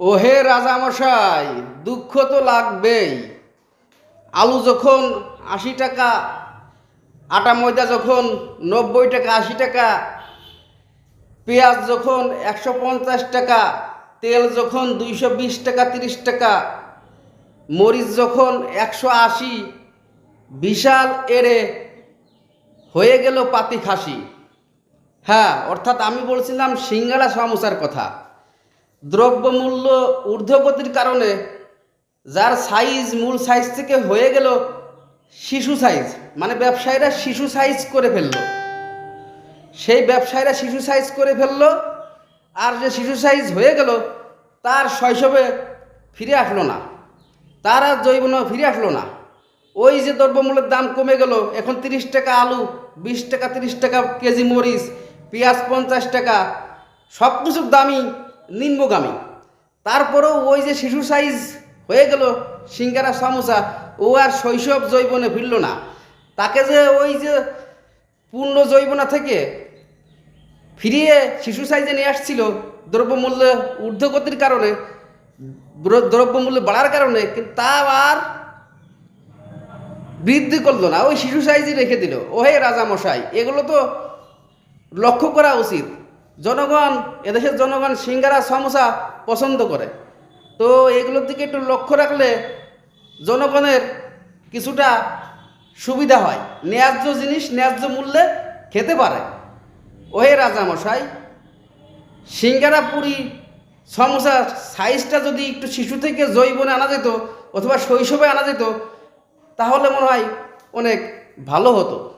ওহে রাজামশাই, দুঃখ তো লাগবেই। আলু যখন আশি টাকা, আটা ময়দা যখন নব্বই টাকা, আশি টাকা, পেঁয়াজ যখন একশো পঞ্চাশ টাকা, তেল যখন দুইশো বিশ টাকা, তিরিশ টাকা, মরিচ যখন একশো আশি, বিশাল এড়ে হয়ে গেল পাতি খাসি হ্যাঁ অর্থাৎ আমি বলছিলাম সিঙ্গাড়া সমস্যার কথা। দ্রব্যমূল্য ঊর্ধ্বগতির কারণে যার সাইজ, মূল সাইজ থেকে হয়ে গেল শিশু সাইজ মানে ব্যবসায়ীরা শিশু সাইজ করে ফেলল। সেই ব্যবসায়ীরা শিশু সাইজ করে ফেলল আর যে শিশু সাইজ হয়ে গেল তার শৈশবে ফিরে আসলো না। তার আর জৈবন ফিরে আসলো না। ওই যে দ্রব্যমূল্যের দাম কমে গেল, এখন তিরিশ টাকা আলু, বিশ টাকা, তিরিশ টাকা কেজি মরিচ, পেঁয়াজ পঞ্চাশ টাকা সব কিছুর দামই নিম্নগামী। তারপরেও ওই যে শিশু সাইজ হয়ে গেল, সিঙ্গারা, সমোসা, ও আর শৈশব জৈবনে ফিরল না। তাকে যে ওই যে পূর্ণ জৈবনা থেকে ফিরিয়ে শিশু সাইজে নিয়ে আসছিল, দ্রব্যমূল্য ঊর্ধ্বগতির কারণে, দ্র- দ্রব্যমূল্য বাড়ার কারণে, কিন্তু তা আর বৃদ্ধি করল না। ওই শিশু সাইজই রেখে দিল। ওহে রাজামশাই, এগুলো তো লক্ষ্য করা উচিত। জনগণ, এদেশের জনগণ সিঙ্গারা, সমোসা পছন্দ করে। তো এগুলোর দিকে একটু লক্ষ্য রাখলে জনগণের কিছুটা সুবিধা হয়। ন্যায্য জিনিস, ন্যায্য মূল্যে খেতে পারে। ওহে রাজামশাই, সিঙ্গারা, পুরি, সমোসা সাইজটা যদি একটু শিশু থেকে জৈবনে আনা যেত অথবা শৈশবে আনা যেত, তাহলে মনে হয় অনেক ভালো হতো।